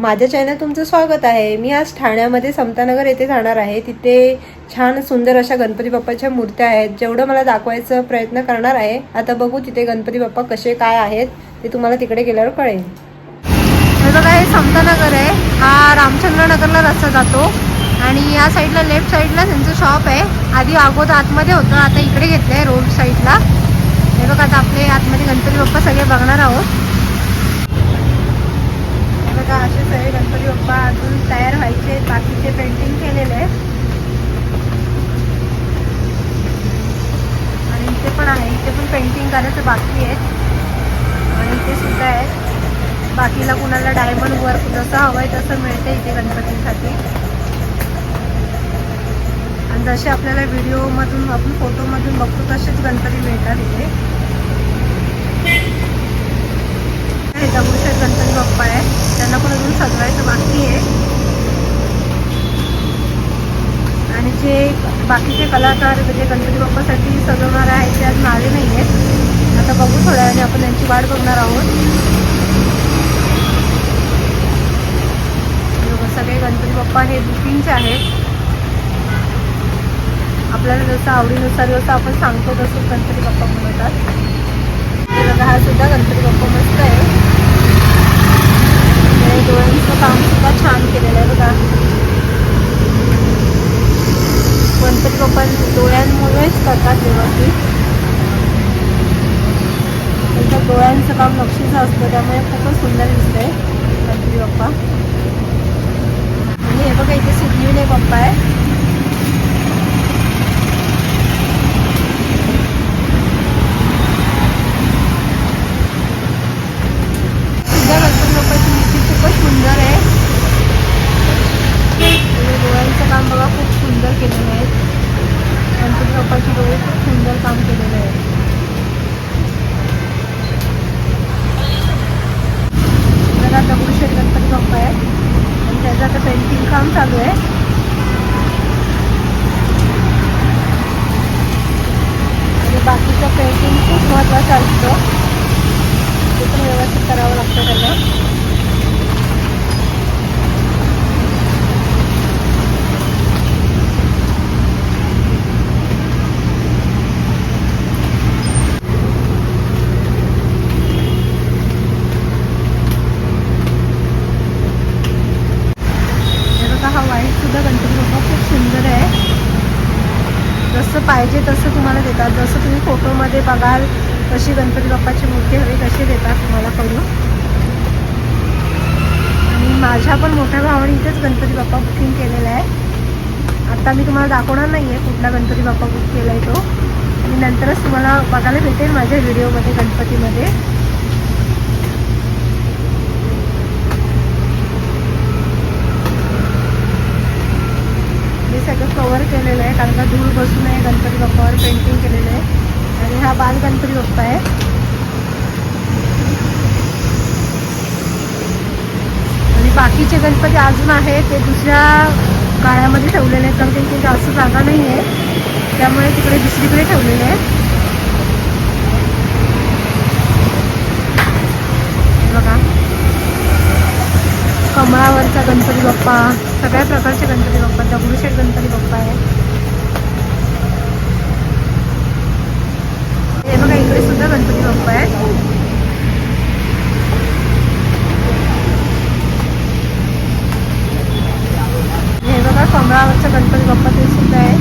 माझ्या चॅनल तुमचं स्वागत आहे. मी आज ठाण्यामध्ये समतानगर येथे जाणार आहे. तिथे छान सुंदर अशा गणपती बाप्पाच्या मूर्त्या आहेत. जेवढं मला दाखवायचा प्रयत्न करणार आहे आता बघू तिथे गणपती बाप्पा कसे काय आहेत ते तुम्हाला तिकडे गेल्यावर कळेल. हे बघा हे समतानगर आहे. हा रामचंद्र नगरला रस्ता जातो. आणि या साईडला लेफ्ट साईडला त्यांचं शॉप आहे. आधी अगोदर आतमध्ये होतं आता इकडे घेतलंय रोड साईडला. हे बघा आता आपले आतमध्ये गणपती बाप्पा सगळे बघणार आहोत. बघा असे सगळे गणपती बाप्पा अजून तयार व्हायचे बाकीचे पेंटिंग केलेले. आहे आणि इथे पण आहे इथे पण पेंटिंग करायचं बाकी आहे. आणि इथे सुद्धा आहे. बाकीला कुणाला डायमंड वर्क जसं हवं आहे तसं मिळते इथे गणपतीसाठी. आणि जसे आपल्याला व्हिडिओमधून आपण फोटोमधून बघतो तसेच गणपती मिळतात इथे. हे दगडूशेठ गणपती बाप्पा आहे. त्यांना पण अजून सजवायचं बाकी आहे. आणि जे बाकीचे कलाकार जे गणपती बाप्पासाठी सजवणार आहेत ते अजून आले नाही आहेत. आता बघू थोड्या वेळाने आपण त्यांची वाट बघणार आहोत. सगळे गणपती बाप्पा हे बुकिंगचे आहेत. आपल्याला जसं आवडीनुसार जसं आपण सांगतो तसं गणपती बाप्पा बनवतात हा सुद्धा गणपती बाप्पा मस्त आहे आणि डोळ्यांचं काम सुद्धा छान केलेलं आहे बघा. गणपती बाप्पा डोळ्यांमुळेच करतात व्यवस्थित. त्यांच्या डोळ्यांचं काम नक्षीचं असतं त्यामुळे खूपच सुंदर दिसतंय गणपती बाप्पा. आणि हे बघा इथे सिद्धिविनायक बाप्पा आहे सुद्धा गणपती बाप्पाची मूर्ती खूपच सुंदर आहे आणि डोळ्यांचं काम बघा खूप सुंदर केलेलं आहे गणपती बाप्पाची डोळे खूप सुंदर काम केलेलं आहे जरा दगडूशेठ गणपती बाप्पा आहे आणि आता पेंटिंग काम चालू आहे. आणि बाकीचं पेंटिंग खूप महत्त्वाचं असतं. ते पण व्यवस्थित करावं लागतं त्याला हे बघा हा व्हाईट सुद्धा गणपती बाप्पा खूप सुंदर आहे जसं पाहिजे तसं तुम्हाला देतात. जसं तुम्ही फोटोमध्ये बघाल कशी गणपती बाप्पाची मूर्ती हवी तशी देतात तुम्हाला करून. आणि माझ्या पण मोठ्या भावाने इथेच गणपती बाप्पा बुकिंग केलेला आहे. आता मी तुम्हाला दाखवणार नाही आहे कुठला गणपती बाप्पा बुक केला आहे तो. आणि नंतरच तुम्हाला बघायला भेटेल माझ्या व्हिडिओमध्ये गणपतीमध्ये. मी सगळं कवर केलेलं आहे कारण का धूळ बसून गणपती बाप्पावर पेंटिंग केलेलं आहे. आणि हा बाल गणपती बाप्पा आहे. आणि बाकीचे गणपती अजून आहेत. ते दुसऱ्या काळामध्ये ठेवलेले आहेत. कारण त्यांची जास्त जागा नाही आहे. त्यामुळे तिकडे दुसरीकडे ठेवलेले आहेत. बघा. कमळावरचा गणपती बाप्पा सगळ्या प्रकारचे गणपती बाप्पा दगडूशेठ गणपती बाप्पा आहे हे बघा इकडे सुद्धा गणपती बाप्पा आहे हे बघा गणपती बाप्पा ते सुद्धा आहे.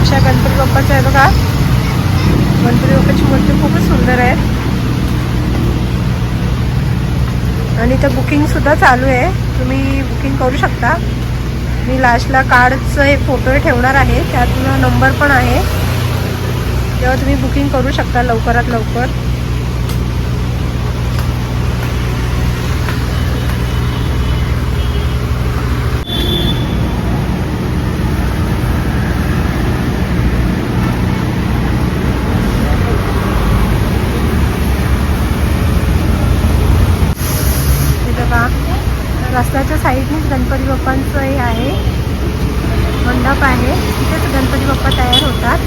अशा गणपती बाप्पाचं आहे बघा. गणपती बाप्पाची मूर्ती खूपच सुंदर आहे. आणि इथं बुकिंग सुद्धा चालू आहे. तुम्ही बुकिंग करू शकता. मी लास्टला कार्डचं हे फोटो ठेवणार आहे. त्यात नंबर पण आहे. तेव्हा तुम्ही बुकिंग करू शकता लवकरात लवकर हे बघा रस्त्याच्या साईडनेच गणपती बाप्पांचं हे आहे. मंडप आहे. तिथेच गणपती बाप्पा तयार होतात.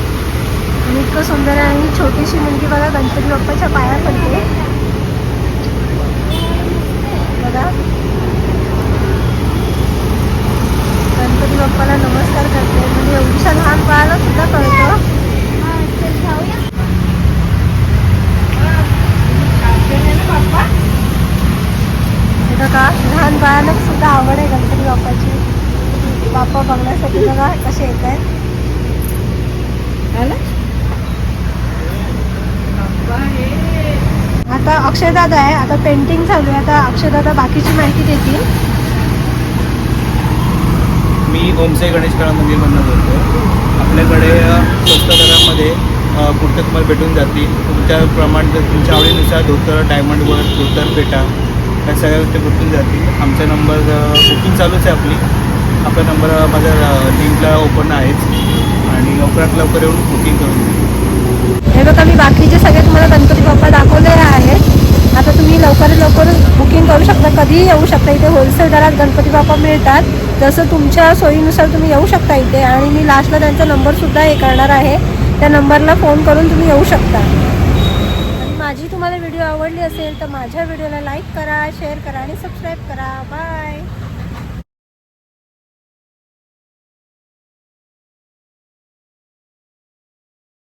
आणि इतकं सुंदर आहे. आणि छोटीशी मुलगी बघा गणपती बाप्पाच्या पाया पडते बघा गणपती बाप्पाला नमस्कार करते म्हणजे एवढीशा लहान बाळाला सुद्धा कळतं हे बघा लहान बाळाला सुद्धा आवड आहे गणपती बाप्पाची बाप्पा बघण्यासाठी बघा कसे येत आहेत. आता अक्षयदादा आहे. आता पेंटिंग चालू आहे. आता अक्षयदादा बाकीची माहिती देतील. मी ओमसाई गणेश कळा मंदिरमधून बोलतो. आपल्याकडे स्वस्त दरामध्ये कुर्ते तुम्हाला भेटून जातील. तुमच्याप्रमाणे जर तुमच्या आवडीनुसार धोतर डायमंड वर्क धोतर पेटा या सगळ्या गोष्टी भेटून जातील. आमचा नंबर बुकिंग चालूच आहे आपली. आपला नंबर माझ्या लिंकला ओपन आहेच. आणि लवकरात लवकर येऊन बुकिंग करून हे बघा मी बाकीचे सगळे तुम्हाला गणपती बाप्पा दाखवले आहेत आता तुम्ही लवकरात लवकर बुकिंग करू शकता. कधीही येऊ शकता. इथे होलसेल दरात गणपती बाप्पा मिळतात. जसं तुमच्या सोयीनुसार तुम्ही येऊ शकता इथे. आणि मी लास्टला त्यांचा नंबरसुद्धा हे करणार आहे. त्या नंबरला फोन करून तुम्ही येऊ शकता. माझी तुम्हाला व्हिडिओ आवडली असेल तर माझ्या व्हिडिओला लाईक करा शेअर करा आणि सबस्क्राईब करा. बाय